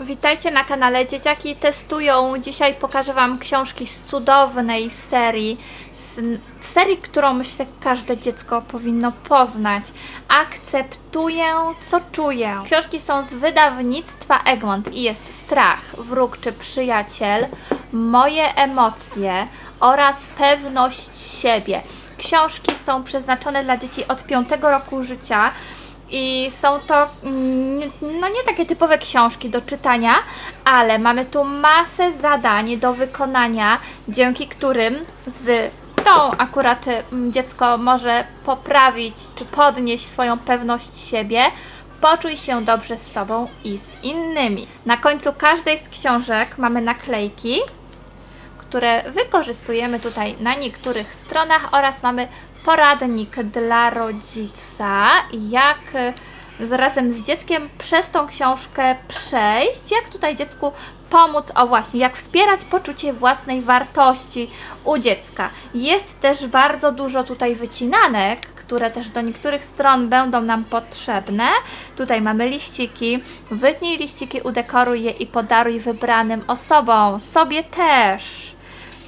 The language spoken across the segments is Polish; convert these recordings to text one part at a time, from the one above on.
Witajcie na kanale Dzieciaki Testują. Dzisiaj pokażę Wam książki z cudownej serii. Z serii, którą myślę każde dziecko powinno poznać. Akceptuję, co czuję. Książki są z wydawnictwa Egmont i jest strach, wróg czy przyjaciel, moje emocje oraz pewność siebie. Książki są przeznaczone dla dzieci od 5 roku życia. I są to mm, no nie takie typowe książki do czytania, ale mamy tu masę zadań do wykonania, dzięki którym z tą akurat mm, dziecko może poprawić czy podnieść swoją pewność siebie. Poczuj się dobrze z sobą i z innymi. Na końcu każdej z książek mamy naklejki, które wykorzystujemy tutaj na niektórych stronach oraz mamy poradnik dla rodzica, jak e, razem z dzieckiem przez tą książkę przejść, jak tutaj dziecku pomóc, o właśnie, jak wspierać poczucie własnej wartości u dziecka. Jest też bardzo dużo tutaj wycinanek, które też do niektórych stron będą nam potrzebne. Tutaj mamy liściki. Wytnij liściki, udekoruj je i podaruj wybranym osobom. Sobie też.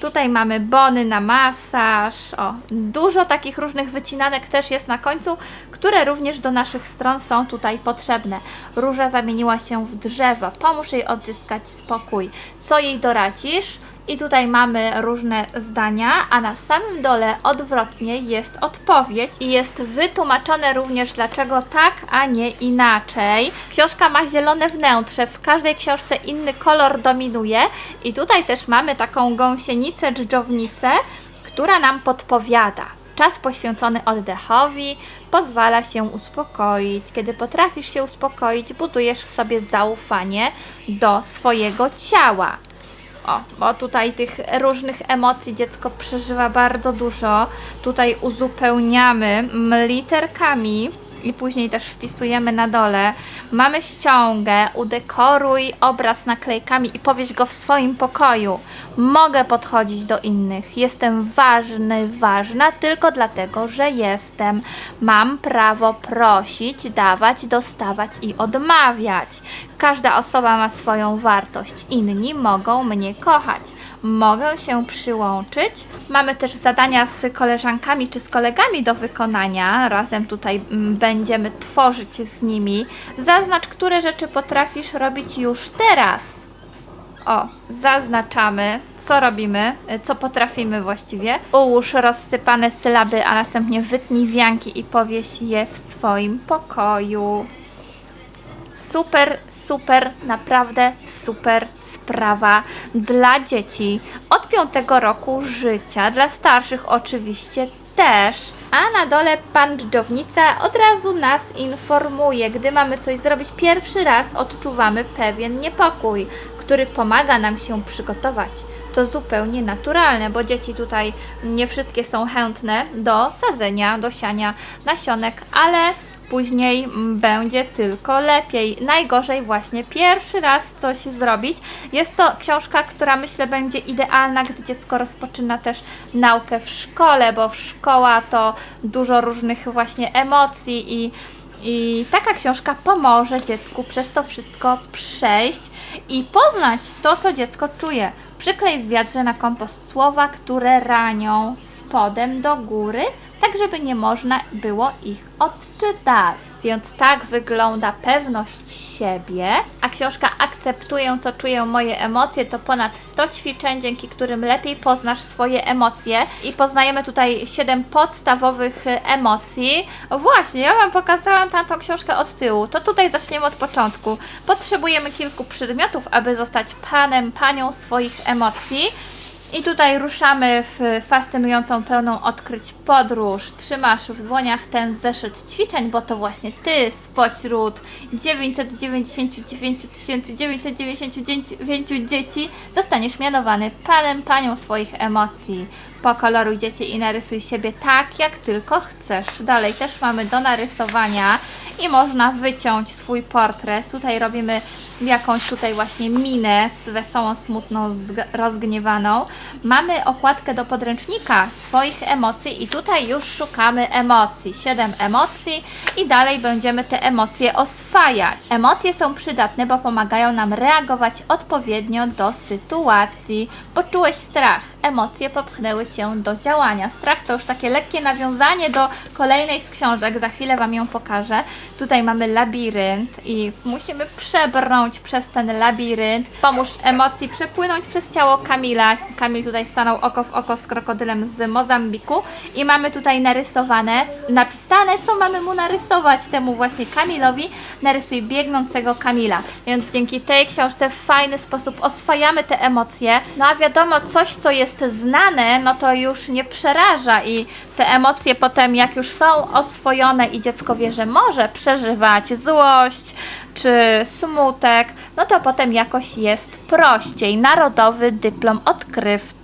Tutaj mamy bony na masaż. O, dużo takich różnych wycinanek też jest na końcu, które również do naszych stron są tutaj potrzebne. Róża zamieniła się w drzewo. Pomóż jej odzyskać spokój. Co jej doradzisz? I tutaj mamy różne zdania, a na samym dole odwrotnie jest odpowiedź i jest wytłumaczone również dlaczego tak, a nie inaczej. Książka ma zielone wnętrze, w każdej książce inny kolor dominuje i tutaj też mamy taką gąsienicę, dżdżownicę, która nam podpowiada. Czas poświęcony oddechowi pozwala się uspokoić. Kiedy potrafisz się uspokoić, budujesz w sobie zaufanie do swojego ciała. O, bo tutaj tych różnych emocji dziecko przeżywa bardzo dużo. Tutaj uzupełniamy literkami i później też wpisujemy na dole. Mamy ściągę, udekoruj obraz naklejkami i powieś go w swoim pokoju. Mogę podchodzić do innych. Jestem ważny, ważna tylko dlatego, że jestem. Mam prawo prosić, dawać, dostawać i odmawiać. Każda osoba ma swoją wartość. Inni mogą mnie kochać. Mogę się przyłączyć. Mamy też zadania z koleżankami czy z kolegami do wykonania. Razem tutaj mm, będziemy tworzyć z nimi. Zaznacz, które rzeczy potrafisz robić już teraz. O, zaznaczamy, co robimy, y, co potrafimy właściwie. Ułóż rozsypane sylaby, a następnie wytnij wianki i powieś je w swoim pokoju. Super, super, naprawdę super sprawa dla dzieci od 5 roku życia, dla starszych oczywiście też. A na dole pan dżdżownica od razu nas informuje, gdy mamy coś zrobić pierwszy raz, odczuwamy pewien niepokój, który pomaga nam się przygotować. To zupełnie naturalne, bo dzieci tutaj nie wszystkie są chętne do sadzenia, do siania nasionek, ale później będzie tylko lepiej. Najgorzej właśnie pierwszy raz coś zrobić. Jest to książka, która myślę będzie idealna, gdy dziecko rozpoczyna też naukę w szkole, bo szkoła to dużo różnych właśnie emocji i i taka książka pomoże dziecku przez to wszystko przejść i poznać to, co dziecko czuje. Przyklej w wiadrze na kompost słowa, które ranią spodem do góry, tak żeby nie można było ich odczytać. Więc tak wygląda pewność siebie. A książka Akceptuję, co czuję moje emocje to ponad 100 ćwiczeń, dzięki którym lepiej poznasz swoje emocje. I poznajemy tutaj 7 podstawowych emocji. Właśnie, ja Wam pokazałam tamtą książkę od tyłu. To tutaj zaczniemy od początku. Potrzebujemy kilku przedmiotów, aby zostać panem, panią swoich emocji. I tutaj ruszamy w fascynującą, pełną odkryć podróż. Trzymasz w dłoniach ten zeszyt ćwiczeń, bo to właśnie ty spośród 999 999 dzieci zostaniesz mianowany panem, panią swoich emocji. Pokoloruj dzieci i narysuj siebie tak, jak tylko chcesz. Dalej też mamy do narysowania i można wyciąć swój portret. Tutaj robimy jakąś tutaj właśnie minę z wesołą, smutną, zg- rozgniewaną. Mamy okładkę do podręcznika swoich emocji i tutaj już szukamy emocji. Siedem emocji i dalej będziemy te emocje oswajać. Emocje są przydatne, bo pomagają nam reagować odpowiednio do sytuacji. Poczułeś strach, emocje popchnęły Cię do działania. Strach to już takie lekkie nawiązanie do kolejnej z książek, za chwilę Wam ją pokażę. Tutaj mamy labirynt i musimy przebrnąć przez ten labirynt. Pomóż emocji przepłynąć przez ciało Kamila. Kamil tutaj stanął oko w oko z krokodylem z Mozambiku i mamy tutaj narysowane, napisane, co mamy mu narysować temu właśnie Kamilowi. Narysuj biegnącego Kamila. Więc dzięki tej książce w fajny sposób oswajamy te emocje. No a wiadomo, coś, co jest znane, no to już nie przeraża i te emocje potem, jak już są oswojone i dziecko wie, że może przeżywać złość czy smutek, no to potem jakoś jest prościej. Narodowy dyplom odkrywcy.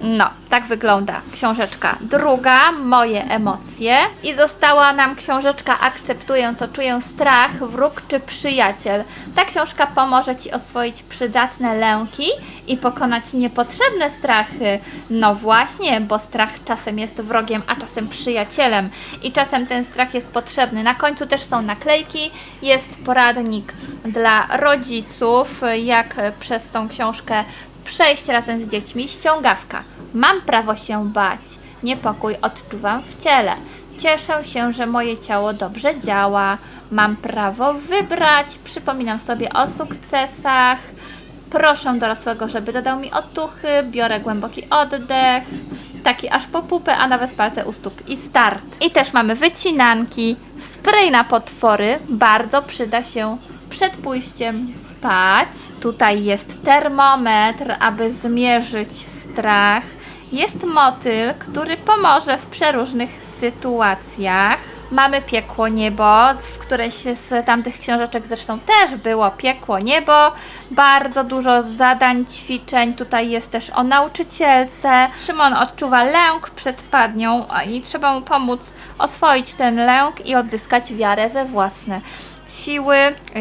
No, tak wygląda książeczka druga, moje emocje. I została nam książeczka Akceptuję, co czuję strach, wróg czy przyjaciel. Ta książka pomoże Ci oswoić przydatne lęki i pokonać niepotrzebne strachy. No właśnie, bo strach czasem jest wrogiem, a czasem przyjacielem. I czasem ten strach jest potrzebny. Na końcu też są naklejki, jest poradnik dla rodziców, jak przez tą książkę przejść razem z dziećmi. Ściągawka. Mam prawo się bać. Niepokój odczuwam w ciele. Cieszę się, że moje ciało dobrze działa. Mam prawo wybrać. Przypominam sobie o sukcesach. Proszę dorosłego, żeby dodał mi otuchy. Biorę głęboki oddech. Taki aż po pupę, a nawet palce u stóp. I start. I też mamy wycinanki. Spray na potwory. Bardzo przyda się przed pójściem spać. Tutaj jest termometr, aby zmierzyć strach. Jest motyl, który pomoże w przeróżnych sytuacjach. Mamy piekło niebo, w którejś z tamtych książeczek zresztą też było piekło niebo. Bardzo dużo zadań, ćwiczeń. Tutaj jest też o nauczycielce. Szymon odczuwa lęk przed padnią i trzeba mu pomóc oswoić ten lęk i odzyskać wiarę we własne siły.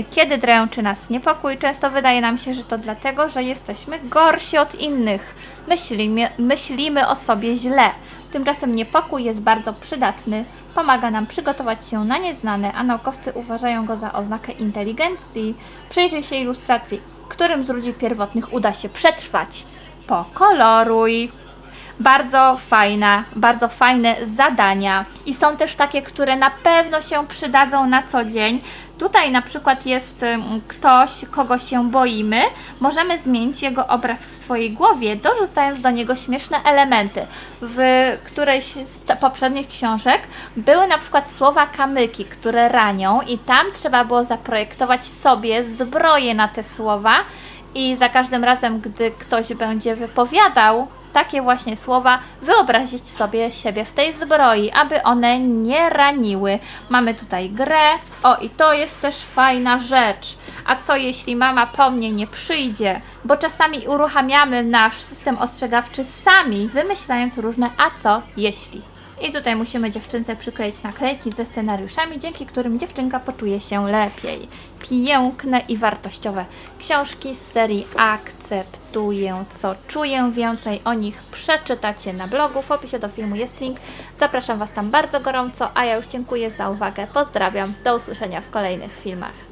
Kiedy dręczy nas niepokój, często wydaje nam się, że to dlatego, że jesteśmy gorsi od innych. Myślimy, myślimy o sobie źle. Tymczasem niepokój jest bardzo przydatny. Pomaga nam przygotować się na nieznane, a naukowcy uważają go za oznakę inteligencji. Przyjrzyj się ilustracji, którym z ludzi pierwotnych uda się przetrwać. Pokoloruj bardzo fajna, bardzo fajne zadania. I są też takie, które na pewno się przydadzą na co dzień. Tutaj na przykład jest ktoś, kogo się boimy. Możemy zmienić jego obraz w swojej głowie, dorzucając do niego śmieszne elementy. W którejś z poprzednich książek były na przykład słowa kamyki, które ranią i tam trzeba było zaprojektować sobie zbroję na te słowa i za każdym razem, gdy ktoś będzie wypowiadał takie właśnie słowa, wyobrazić sobie siebie w tej zbroi, aby one nie raniły. Mamy tutaj grę. O, i to jest też fajna rzecz. A co jeśli mama po mnie nie przyjdzie? Bo czasami uruchamiamy nasz system ostrzegawczy sami, wymyślając różne a co jeśli. I tutaj musimy dziewczynce przykleić naklejki ze scenariuszami, dzięki którym dziewczynka poczuje się lepiej. Piękne i wartościowe książki z serii Akceptuję, co czuję. Więcej o nich przeczytacie na blogu. W opisie do filmu jest link. Zapraszam Was tam bardzo gorąco, a ja już dziękuję za uwagę. Pozdrawiam. Do usłyszenia w kolejnych filmach.